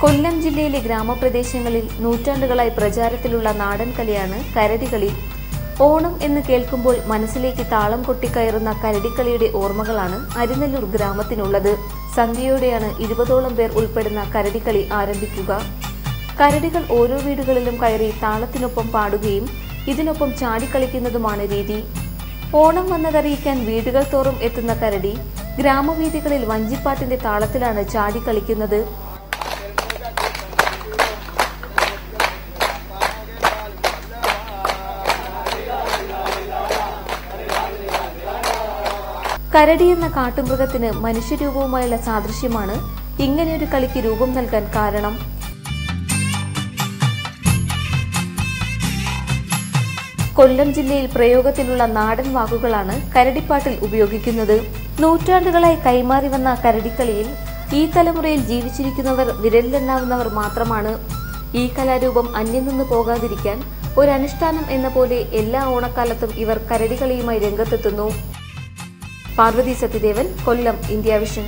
കൊല്ലം ജില്ലയിലെ ഗ്രാമപ്രദേശങ്ങളിൽ നൂറ്റാണ്ടുകളായി പ്രചാരത്തിലുള്ള നാടൻ കലയാണ് കരടികളി. ഓണം എന്ന് കേൾക്കുമ്പോൾ മനസ്സിലേക്ക് താളം കൊട്ടിക്കയറുന്ന കരടിക്കളിയുടെ ഓർമ്മകളാണ് അരിനെല്ലൂർ ഗ്രാമത്തിനുള്ളത്. സന്ധ്യയോടെയാണ് ഇരുപതോളം പേർ ഉൾപ്പെടുന്ന കരടിക്കളി ആരംഭിക്കുക. കരടികൾ ഓരോ വീടുകളിലും കയറി താളത്തിനൊപ്പം പാടുകയും ഇതിനൊപ്പം ചാടിക്കളിക്കുന്നതുമാണ് രീതി. ഓണം വന്നതറിയിക്കാൻ വീടുകൾ തോറും എത്തുന്ന കരടി ഗ്രാമവീഥികളിൽ വഞ്ചിപ്പാട്ടിന്റെ താളത്തിലാണ് ചാടിക്കളിക്കുന്നത്. കരടി എന്ന കാട്ടുമൃഗത്തിന് മനുഷ്യരൂപവുമായുള്ള സാദൃശ്യമാണ് ഇങ്ങനെയൊരു കളിക്ക് രൂപം നൽകാൻ കാരണം. കൊല്ലം ജില്ലയിൽ പ്രയോഗത്തിലുള്ള നാടൻ വാക്കുകളാണ് കരടിപ്പാട്ടിൽ ഉപയോഗിക്കുന്നത്. നൂറ്റാണ്ടുകളായി കൈമാറി വന്ന കരടിക്കളിയിൽ ഈ തലമുറയിൽ ജീവിച്ചിരിക്കുന്നവർ വിരലിലെണ്ണാവുന്നവർ മാത്രമാണ്. ഈ കലാരൂപം അന്യം നിന്ന് പോകാതിരിക്കാൻ ഒരനുഷ്ഠാനം എന്ന പോലെ എല്ലാ ഓണക്കാലത്തും ഇവർ കരടികളിയുമായി രംഗത്തെത്തുന്നു. Parvathy Sathyadevan Kollam India Vision.